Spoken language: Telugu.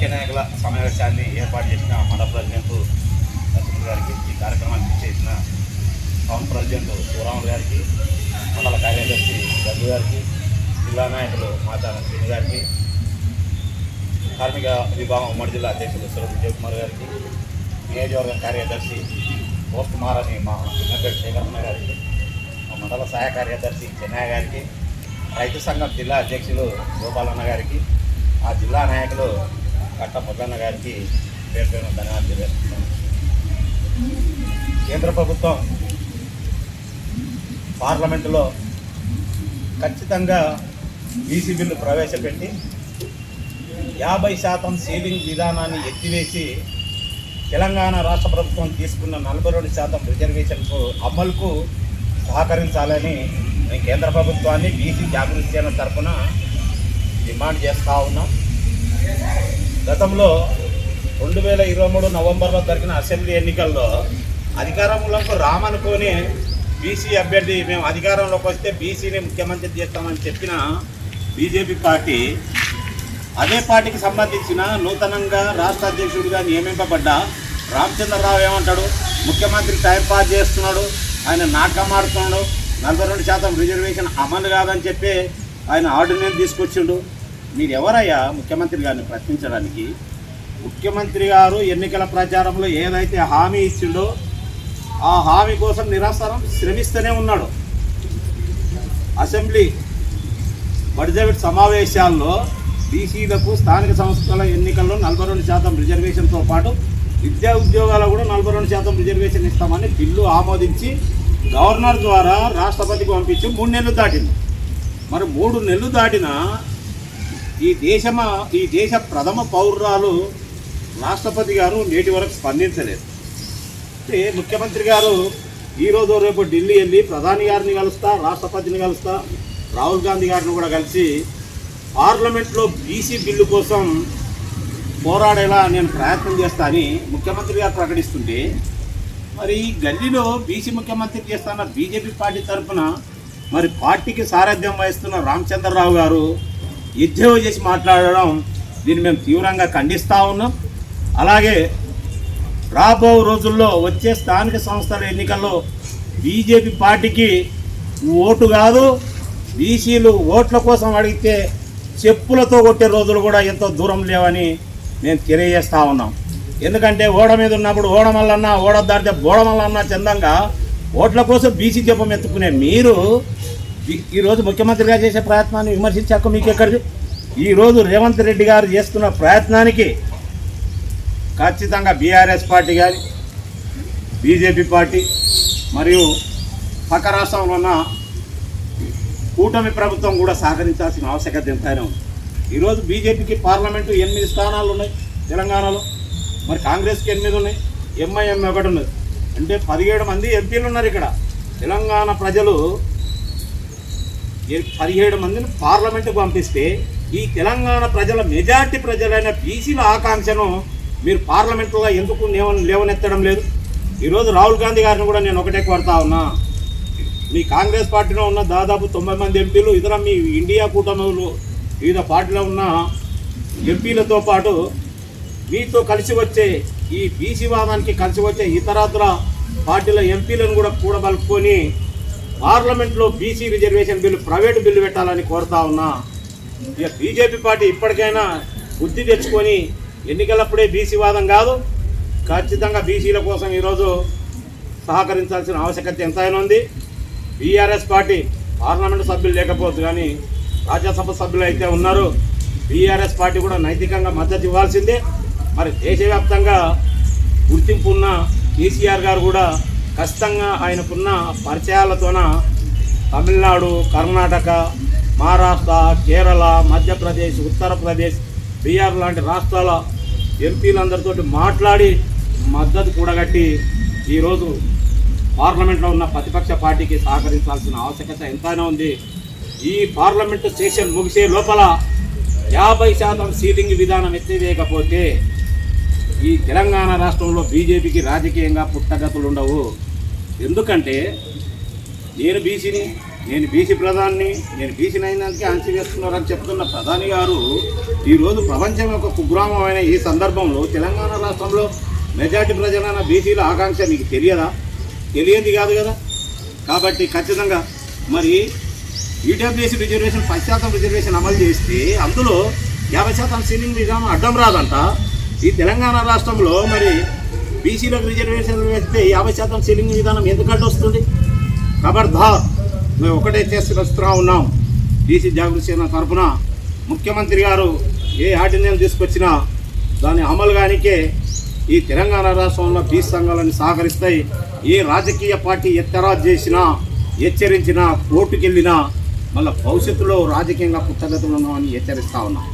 ముఖ్య నాయకుల సమావేశాన్ని ఏర్పాటు చేసిన మన ప్రెసిడెంట్ నరసింహ గారికి ఈ కార్యక్రమాన్ని చేసిన టౌన్ ప్రెసిడెంట్ శివరాములు గారికి మండల కార్యదర్శి గద్దు గారికి జిల్లా నాయకులు మాతా శ్రీని గారికి కార్మిక విభాగం ఉమ్మడి జిల్లా అధ్యక్షులు సురభి విజయకుమార్ గారికి నియోజకవర్గ కార్యదర్శి పోస్ట్ కుమార్ అని మా వెంకట శేఖరన్న గారికి మా మండల సహాయ కార్యదర్శి చెన్నయ్య గారికి రైతు సంఘం జిల్లా అధ్యక్షులు గోపాలన్న గారికి ఆ జిల్లా నాయకులు కట్ట పొద్దన్న గారికి పేరు పేరు ధన్యవాదాలు తెలియజేస్తున్నాను. కేంద్ర ప్రభుత్వం పార్లమెంటులో ఖచ్చితంగా బీసీ బిల్లు ప్రవేశపెట్టి యాభై శాతం సీలింగ్ విధానాన్ని ఎత్తివేసి తెలంగాణ రాష్ట్ర ప్రభుత్వం తీసుకున్న నలభై రెండు శాతం రిజర్వేషన్కు అమలుకు సహకరించాలని మేము కేంద్ర ప్రభుత్వాన్ని బీసీ జాగృతి చేయడం తరఫున డిమాండ్ చేస్తూ ఉన్నాం. గతంలో రెండు వేల ఇరవై మూడు నవంబర్లో జరిగిన అసెంబ్లీ ఎన్నికల్లో అధికారంలోకి రామనుకొని బీసీ అభ్యర్థి మేము అధికారంలోకి వస్తే బీసీని ముఖ్యమంత్రి చేస్తామని చెప్పిన బీజేపీ పార్టీ అదే పార్టీకి సంబంధించిన నూతనంగా రాష్ట్ర అధ్యక్షుడిగా నియమింపబడ్డ రామచంద్రరావు ఏమంటాడు? ముఖ్యమంత్రి టైం పాస్ చేస్తున్నాడు ఆయన నాటకం ఆడుతున్నాడు నలభై రెండు శాతం రిజర్వేషన్ అమలు కాదని చెప్పి ఆయన ఆర్డినెన్స్ తీసుకొచ్చిండు. మీరు ఎవరయ్యా ముఖ్యమంత్రి గారిని ప్రశ్నించడానికి? ముఖ్యమంత్రి గారు ఎన్నికల ప్రచారంలో ఏదైతే హామీ ఇచ్చిండో ఆ హామీ కోసం నిరాసనం శ్రమిస్తూనే ఉన్నాడు. అసెంబ్లీ బడ్జెట్ సమావేశాల్లో బీసీలకు స్థానిక సంస్థల ఎన్నికల్లో నలభై రెండు శాతం రిజర్వేషన్తో పాటు విద్యా ఉద్యోగాలు కూడా నలభై రెండు శాతం రిజర్వేషన్ ఇస్తామని బిల్లు ఆమోదించి గవర్నర్ ద్వారా రాష్ట్రపతికి పంపించి మూడు నెలలు దాటింది. మరి మూడు నెలలు దాటిన ఈ దేశమ ఈ దేశ ప్రథమ పౌరురాలు రాష్ట్రపతి గారు నేటి వరకు స్పందించలేదు. అంటే ముఖ్యమంత్రి గారు ఈరోజు రేపు ఢిల్లీ వెళ్ళి ప్రధాని గారిని కలుస్తా రాష్ట్రపతిని కలుస్తా రాహుల్ గాంధీ గారిని కూడా కలిసి పార్లమెంట్లో బీసీ బిల్లు కోసం పోరాడేలా నేను ప్రయత్నం చేస్తా అని ముఖ్యమంత్రి గారు ప్రకటిస్తుంటే మరి ఈ గల్లీలో బీసీ ముఖ్యమంత్రి చేస్తున్న బీజేపీ పార్టీ తరఫున మరి పార్టీకి సారథ్యం వహిస్తున్న రామచంద్రరావు గారు ఎద్దేవో చేసి మాట్లాడడం దీన్ని మేము తీవ్రంగా ఖండిస్తూ ఉన్నాం. అలాగే రాబో రోజుల్లో వచ్చే స్థానిక సంస్థల ఎన్నికల్లో బీజేపీ పార్టీకి ఓటు కాదు బీసీలు ఓట్ల కోసం అడిగితే చెప్పులతో కొట్టే రోజులు కూడా ఎంతో దూరం లేవని మేము తెలియజేస్తూ ఉన్నాం. ఎందుకంటే ఓడ మీద ఉన్నప్పుడు ఓడమల్లన్నా ఓడ దాటితే బోడమల్లన్నా చందంగా ఓట్ల కోసం బీసీ జపం ఎత్తుకునే మీరు ఈరోజు ముఖ్యమంత్రిగా చేసే ప్రయత్నాన్ని విమర్శించాక మీకు ఎక్కడిది ఈరోజు రేవంత్ రెడ్డి గారు చేస్తున్న ప్రయత్నానికి ఖచ్చితంగా బీఆర్ఎస్ పార్టీ కానీ బీజేపీ పార్టీ మరియు పక్క రాష్ట్రంలో ఉన్న కూటమి ప్రభుత్వం కూడా సహకరించాల్సిన ఆవశ్యకత ఎంతైనా ఉంది. ఈరోజు బీజేపీకి పార్లమెంటు ఎనిమిది స్థానాలు ఉన్నాయి తెలంగాణలో. మరి కాంగ్రెస్కి ఎనిమిది ఉన్నాయి ఎంఐఎం ఒకటి ఉన్నది. అంటే పదిహేడు మంది ఎంపీలు ఉన్నారు ఇక్కడ. తెలంగాణ ప్రజలు పదిహేడు మందిని పార్లమెంటుకు పంపిస్తే ఈ తెలంగాణ ప్రజల మెజార్టీ ప్రజలైన బీసీల ఆకాంక్షను మీరు పార్లమెంటులో ఎందుకు లేవ లేవనెత్తడం లేదు? ఈరోజు రాహుల్ గాంధీ గారిని కూడా నేను ఒకటే కోరుతా ఉన్నా. మీ కాంగ్రెస్ పార్టీలో ఉన్న దాదాపు తొంభై మంది ఎంపీలు ఇతర మీ ఇండియా కూటమిలు వివిధ పార్టీలో ఉన్న ఎంపీలతో పాటు మీతో కలిసి వచ్చే ఈ బీసీ వాదానికి కలిసి వచ్చే ఇతరత్ర పార్టీల ఎంపీలను కూడా కూడబలుపుకొని పార్లమెంట్లో BC reservation bill private bill పెట్టాలని కోరుతా ఉన్నా ఇక బీజేపీ పార్టీ ఇప్పటికైనా బుద్ధి తెచ్చుకొని ఎన్నికలప్పుడే బీసీ వాదం కాదు ఖచ్చితంగా బీసీల కోసం ఈరోజు సహకరించాల్సిన ఆవశ్యకత ఎంతైనా ఉంది. బీఆర్ఎస్ పార్టీ పార్లమెంటు సభ్యులు లేకపోవచ్చు కానీ రాజ్యసభ సభ్యులు అయితే ఉన్నారు. బీఆర్ఎస్ పార్టీ కూడా నైతికంగా మద్దతు ఇవ్వాల్సిందే. మరి దేశవ్యాప్తంగా గుర్తింపు ఉన్న కేసీఆర్ గారు కూడా ఖచ్చితంగా ఆయనకున్న పరిచయాలతోన తమిళనాడు కర్ణాటక మహారాష్ట్ర కేరళ మధ్యప్రదేశ్ ఉత్తరప్రదేశ్ బీహార్ లాంటి రాష్ట్రాల ఎంపీలందరితో మాట్లాడి మద్దతు కూడగట్టి ఈరోజు పార్లమెంట్లో ఉన్న ప్రతిపక్ష పార్టీకి సహకరించాల్సిన ఆవశ్యకత ఎంతైనా ఉంది. ఈ పార్లమెంటు సెషన్ ముగిసే లోపల యాభై శాతం సీలింగ్ విధానం ఎత్తివేయకపోతే ఈ తెలంగాణ రాష్ట్రంలో బీజేపీకి రాజకీయంగా పుట్టగతులు ఉండవు ఎందుకంటే నేను బీసీని నేను బీసీ ప్రధాని నేను బీసీ అయినందుకే అణచివేస్తున్నారని చెప్తున్న ప్రధాని గారు ఈరోజు ప్రపంచం యొక్క కుగ్రామమైన ఈ సందర్భంలో తెలంగాణ రాష్ట్రంలో మెజార్టీ ప్రజలైన బీసీల ఆకాంక్ష మీకు తెలియదా? తెలియంది కాదు కదా? కాబట్టి ఖచ్చితంగా మరి ఈడబ్ల్యూసీ రిజర్వేషన్ పది శాతం రిజర్వేషన్ అమలు చేస్తే అందులో యాభై శాతం సీలింగ్ విధానం అడ్డం రాదంట. ఈ తెలంగాణ రాష్ట్రంలో మరి బీసీలకు రిజర్వేషన్లు వేస్తే యాభై శాతం సీలింగ్ విధానం ఎందుకు అడ్డు వస్తుంది ఖబర్దార్ మేము ఒకటే చేసి వస్తున్నా ఉన్నాం బీసీ జాగృతి సేన తరఫున ముఖ్యమంత్రి గారు ఏ ఆర్డినెన్స్ తీసుకొచ్చినా దాని అమలు కానికే ఈ తెలంగాణ రాష్ట్రంలో బీసీ సంఘాలను సహకరిస్తాయి. ఏ రాజకీయ పార్టీ ఎత్తరాజు చేసినా హెచ్చరించినా కోర్టుకెళ్ళినా మళ్ళీ భవిష్యత్తులో రాజకీయంగా పుట్టగతులు ఉన్నామని హెచ్చరిస్తా ఉన్నాం.